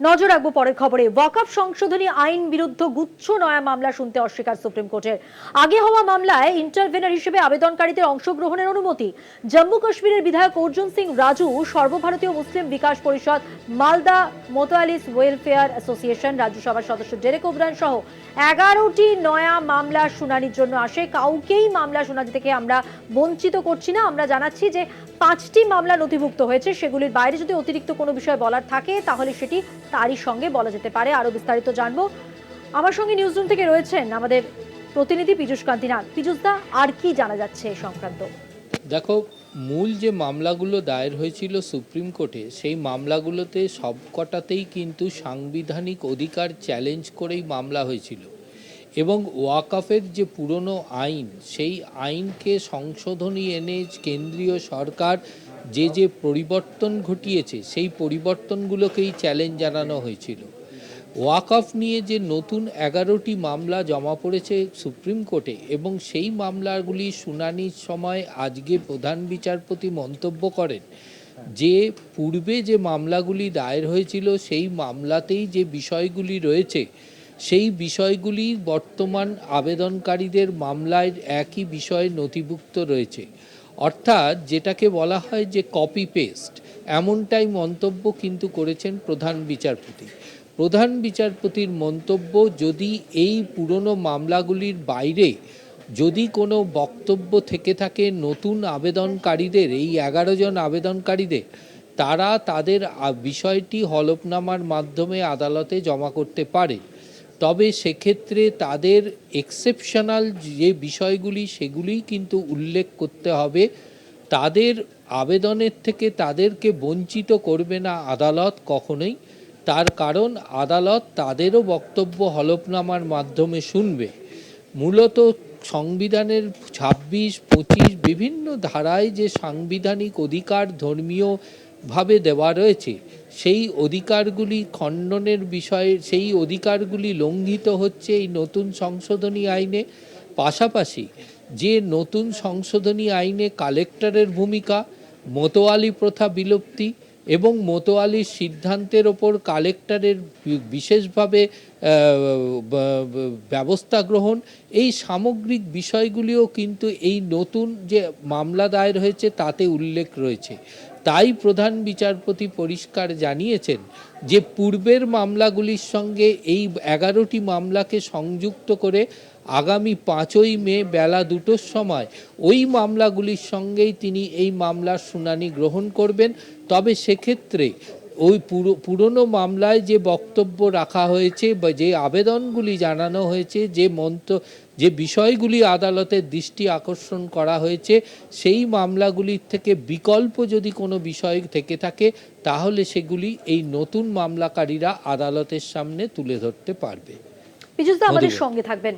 নজর রাখব পরের খবরে। ওয়াকআপ সংশোধনী আইন বিরুদ্ধ গুচ্ছ নয়া মামলা শুনতে অস্বীকার সুপ্রিম কোর্টের। আগে হওয়া মামলায় ইন্টারভেনার হিসেবে আবেদনকারীদের অংশগ্রহণের অনুমতি। জম্মু কাশ্মীরের বিধায়ক অর্জুন সিং রাজু, সর্বভারতীয় মুসলিম বিকাশ পরিষদ, মালদা মোতালিস ওয়েলফেয়ার অ্যাসোসিয়েশন, রাজ্যসভার সদস্য ডেরেক ওব্রায়ন সহ এগারোটি নয়া মামলা শুনানির জন্য আসে। কাউকেই মামলা শোনানি থেকে আমরা বঞ্চিত করছি না। আমরা জানাচ্ছি যে পাঁচটি মামলা নথিভুক্ত হয়েছে। সেগুলির বাইরে যদি অতিরিক্ত কোনো বিষয় বলার থাকে, তাহলে সেটি তারই সঙ্গে বলা যেতে পারে। আরও বিস্তারিত জানব। আমার সঙ্গে নিউজ রুম থেকে রয়েছেন আমাদের প্রতিনিধি পীযুষ কান্তি নাথ পীযুষদা আর কি জানা যাচ্ছে এই সংক্রান্ত? দেখো, মূল যে মামলাগুলো দায়ের হয়েছিল সুপ্রিম কোর্টে, সেই মামলাগুলোতে সবকটাতেই কিন্তু সাংবিধানিক অধিকার চ্যালেঞ্জ করেই মামলা হয়েছিল। এবং ওয়াকাফের যে পুরনো আইন, সেই আইনকে সংশোধনী এনে কেন্দ্রীয় সরকার যে যে পরিবর্তন ঘটিয়েছে, সেই পরিবর্তনগুলোকেই চ্যালেঞ্জ জানানো হয়েছিল। ওয়াকফ নিয়ে যে নতুন এগারোটি মামলা জমা পড়েছে সুপ্রিম কোর্টে এবং সেই মামলাগুলি শুনানির সময় আজকে প্রধান বিচারপতি মন্তব্য করেন, যে পূর্বে যে মামলাগুলি দায়ের হয়েছিল, সেই মামলাতেই যে বিষয়গুলি রয়েছে সেই বিষয়গুলি বর্তমান আবেদনকারীদের মামলায় একই বিষয়ে নথিভুক্ত রয়েছে। অর্থাৎ যেটাকে বলা হয় যে কপি পেস্ট এমনটাই মন্তব্য কিন্তু করেছেন প্রধান বিচারপতি। প্রধান বিচারপতির মন্তব্য, যদি এই পুরনো মামলাগুলির বাইরে যদি কোনো বক্তব্য থেকে থাকে নতুন আবেদনকারীদের, এই এগারো জন আবেদনকারীদের, তারা তাদের বিষয়টি হলফনামার মাধ্যমে আদালতে জমা করতে পারে। তবে সেক্ষেত্রে তাদের এক্সেপশনাল যে বিষয়গুলি, সেগুলিই কিন্তু উল্লেখ করতে হবে। তাদের আবেদনের থেকে তাদেরকে বঞ্চিত করবে না আদালত কখনোই। তার কারণ, আদালত তাদেরও বক্তব্য হলফনামার মাধ্যমে শুনবে। মূলত সংবিধানের ছাব্বিশ, পঁচিশ বিভিন্ন ধারায় যে সাংবিধানিক অধিকার ধর্মীয়ভাবে দেওয়া রয়েছে, সেই অধিকারগুলি খণ্ডনের বিষয়ে, সেই অধিকারগুলি লঙ্ঘিত হচ্ছে এই নতুন সংশোধনী আইনে। পাশাপাশি যে নতুন সংশোধনী আইনে কালেক্টরের ভূমিকা, মোতোয়ালি প্রথা বিলুপ্তি এবং মোতোয়ালির সিদ্ধান্তের ওপর কালেক্টরের বিশেষভাবে ব্যবস্থা গ্রহণ, এই সামগ্রিক বিষয়গুলিও কিন্তু এই নতুন যে মামলা দায়ের হয়েছে তাতে উল্লেখ রয়েছে। তাই প্রধান বিচারপতি পরিষ্কার জানিয়েছেন যে পূর্বের মামলাগুলির সঙ্গে এই এগারোটি মামলাকে সংযুক্ত করে আগামী পাঁচই মে বেলা দুটোর সময় ওই মামলাগুলির সঙ্গেই তিনি এই মামলার শুনানি গ্রহণ করবেন। তবে সেক্ষেত্রে ওই পুরো পুরনো মামলায় যে বক্তব্য রাখা হয়েছে বা যে আবেদনগুলি জানানো হয়েছে যে মন্ত যে বিষয়গুলি আদালতের দৃষ্টি আকর্ষণ করা হয়েছে সেই মামলাগুলির থেকে বিকল্প যদি কোনো বিষয় থেকে থাকে তাহলে সেগুলি এই নতুন মামলাকারীরা আদালতের সামনে তুলে ধরতে পারবে। আমাদের সঙ্গে থাকবেন।